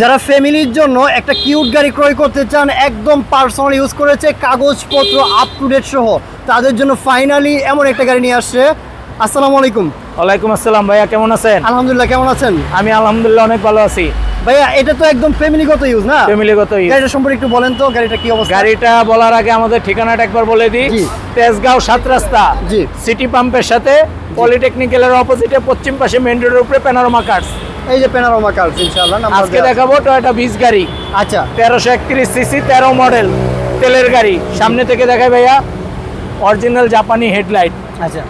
যারা ফ্যামিলির জন্য একটা কিউট গাড়ি ক্রয় করতে চান একদম পার্সোনাল ইউজ করেছে কাগজপত্র আপ টু ডেট সহ। তাদের জন্য ফাইনালি এমন একটা গাড়ি নিয়ে আসছে। আসসালামু আলাইকুম। ওয়ালাইকুম আসসালাম ভাইয়া কেমন আছেন? আলহামদুলিল্লাহ কেমন আছেন? আমি আলহামদুলিল্লাহ অনেক ভালো আছি। ভাইয়া এটা তো একদম ফ্যামিলিগত ইউজ না? ফ্যামিলিগত ইউজ গাড়িটা সম্পর্কে একটু বলেন তো গাড়িটা কি অবস্থা? গাড়িটা বলার আগে আমাদের ঠিকানাটা একবার বলে দিই। তেজগাঁও সাত রাস্তা। জি। সিটি পাম্পের সাথে পলিটেকনিক্যালের অপোজিটে পশ্চিম পাশে মেন রোডের উপরে প্যানোরামা কার্স এই যে প্যানারোমা কার্স ইনশাআল্লাহ আজকে দেখাবো টয়োটা বিশ গাড়ি। আচ্ছা। তেরোশো একত্রিশ সিসি তেরো মডেল তেলের গাড়ি। সামনে থেকে দেখায় ভাইয়া অরিজিনাল জাপানি হেডলাইট আচ্ছা।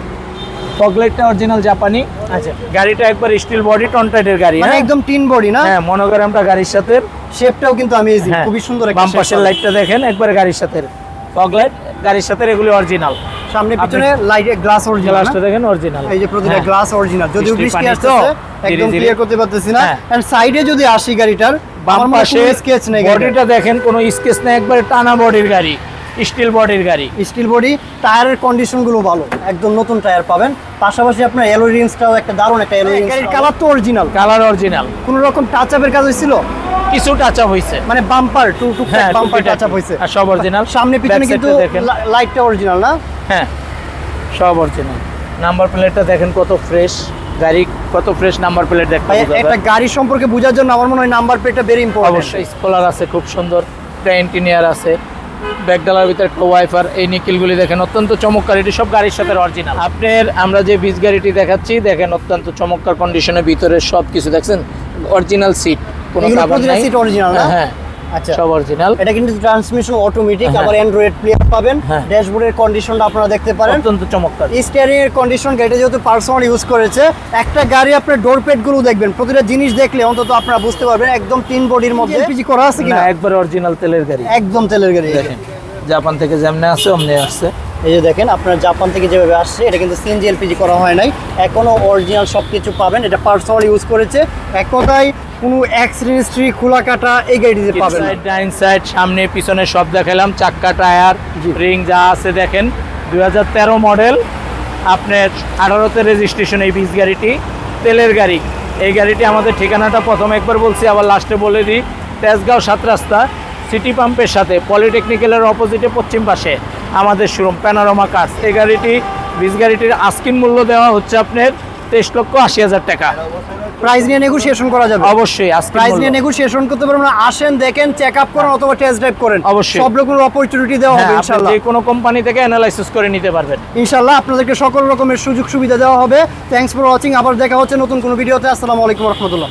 ফগলাইটটা অরিজিনাল জাপানি আচ্ছা। গাড়িটা একবার স্টিল বডি টনটাইটের গাড়ি মানে হ্যাঁ? একদম টিন বডি না? হ্যাঁ মনোগ্রামটা গাড়ির সাথে শেপটাও কিন্তু অ্যামেজিং হ্যাঁ, খুবই সুন্দর একটা বাম পাশের লাইটটা দেখেন একবার গাড়ির সাথে। ফগ লাইট গাড়ির সাথে এগুলি অরিজিনাল সামনে পিছনে লাইটে গ্লাস অরিজিনাল গ্লাসটা দেখেন অরিজিনাল এই যে প্রতিটা গ্লাস অরিজিনাল যদিও বৃষ্টি আসছে একদম। ক্লিয়ার করতে পারতেছি না। হ্যাঁ। এন্ড সাইডে যদি আসি গাড়িটার বাম পাশে স্কেচ নেই বডিটা দেখেন কোনো স্কেচ নেই একবারে টানা বডির গাড়ি। স্টিল বডির গাড়ি। স্টিল বডি টায়ারের কন্ডিশনগুলো ভালো একদম নতুন টায়ার পাবেন। পাশাপাশি আপনার এলো রিংসটাও একটা দারুণ একটা এলো রিংস গাড়ির কালার তো অরিজিনাল কালার অরিজিনাল কোনো রকম টাচ আপের কাজ হয়েছিল? কিছু টাচ আপ হয়েছে। মানে বাম্পার টু টু হ্যাঁ বাম্পার টাচ আপ হয়েছে। আর সব অরিজিনাল সামনে পিছনে কিন্তু লাইটটা অরিজিনাল না? হ্যাঁ সব অরিজিনাল নাম্বার প্লেটটা দেখেন কত ফ্রেশ গাড়ি কত ফ্রেশ নাম্বার প্লেট দেখতে একটা গাড়ি সম্পর্কে বোঝার জন্য আমার মনে হয় নাম্বার প্লেটটা ভেরি ইম্পর্টেন্ট অবশ্যই স্কলার আছে খুব সুন্দর। একটা ইঞ্জিনিয়ার আছে। ব্যাকডালার ভিতরে একটা ওয়াইফার এই নিকিলগুলি দেখেন অত্যন্ত চমৎকার। এটি সব গাড়ির সাথে অরিজিনাল আপনার আমরা যে বীজ গাড়িটি দেখাচ্ছি দেখেন অত্যন্ত চমৎকার কন্ডিশনের ভিতরে সব কিছু দেখছেন? অরিজিনাল সিট কোনো কাভার নাই। সিট অরিজিনাল না? হ্যাঁ। আচ্ছা। সব অরিজিনাল এটা কিন্তু ট্রান্সমিশন অটোমেটিক। আবার অ্যান্ড্রয়েড প্লেয়ার পাবেন। ড্যাশবোর্ডের কন্ডিশনটা আপনারা দেখতে পারেন। অত্যন্ত চমৎকার। স্টিয়ারিং এর কন্ডিশন গাড়িটা যেহেতু পার্সোনাল ইউজ করেছে একটা গাড়ি আপনার ডোর প্যাডগুলো দেখবেন। প্রতিটা জিনিস দেখলে অন্তত আপনারা বুঝতে পারবেন একদম তিন বডির মধ্যে। এলপিজি করা আছে কিনা? একবার অরিজিনাল তেলের গাড়ি। একদম তেলের গাড়ি। দেখেন জাপান থেকে যেমনি আসছে অমনি আসছে। এই যে দেখেন আপনার জাপান থেকে যেভাবে আসছে এটা কিন্তু সিএনজি এলপিজি করা হয় নাই। এখনও অরিজিনাল সব কিছু পাবেন। এটা পার্সোনাল ইউজ করেছে। এক কথায় কোনো অ্যাক্সিডেন্ট হিস্ট্রি খোলা কাটা এই গাড়িতে পাবেন। সাইড ডাইন সাইড সামনে পিছনে সব দেখালাম চাক্কা টায়ার রিং যা আছে দেখেন। দু হাজার তেরো মডেল আপনার আঠারোতে রেজিস্ট্রেশন এই বিশ গাড়িটি তেলের গাড়ি। এই গাড়িটি আমাদের ঠিকানাটা প্রথম একবার বলছি আবার লাস্টে বলে দিই। তেজগাঁও সাত রাস্তা সিটি পাম্পের সাথে পলিটেকনিক্যালের অপোজিটে পশ্চিম পাশে আমাদের শোরুম প্যানোরামা কাজ এই গাড়িটি বিশ গাড়িটির আস্কিন মূল্য দেওয়া হচ্ছে আপনার তেইশ লক্ষ আশি হাজার টাকা। প্রাইস নিয়ে নেগোসিয়েশন করা যাবে। অবশ্যই আজ প্রাইস নিয়ে নেগোসিয়েশন করতে পারবেন না। আসেন দেখেন চেক আপ করেন অথবা টেস্ট ড্রাইভ করেন। অবশ্যই। সব রকমের অপরচুনিটি দেওয়া হবে হ্যাঁ, ইনশাআল্লাহ। যে কোনো কোম্পানি থেকে অ্যানালাইসিস করে নিতে পারবেন। ইনশাআল্লাহ আপনাদেরকে সকল রকমের সুযোগ সুবিধা দেওয়া হবে। থ্যাঙ্কস ফর ওয়াচিং আবার দেখা হচ্ছে নতুন কোনো ভিডিওতে আসসালামু আলাইকুম রহমতুল্লাহ।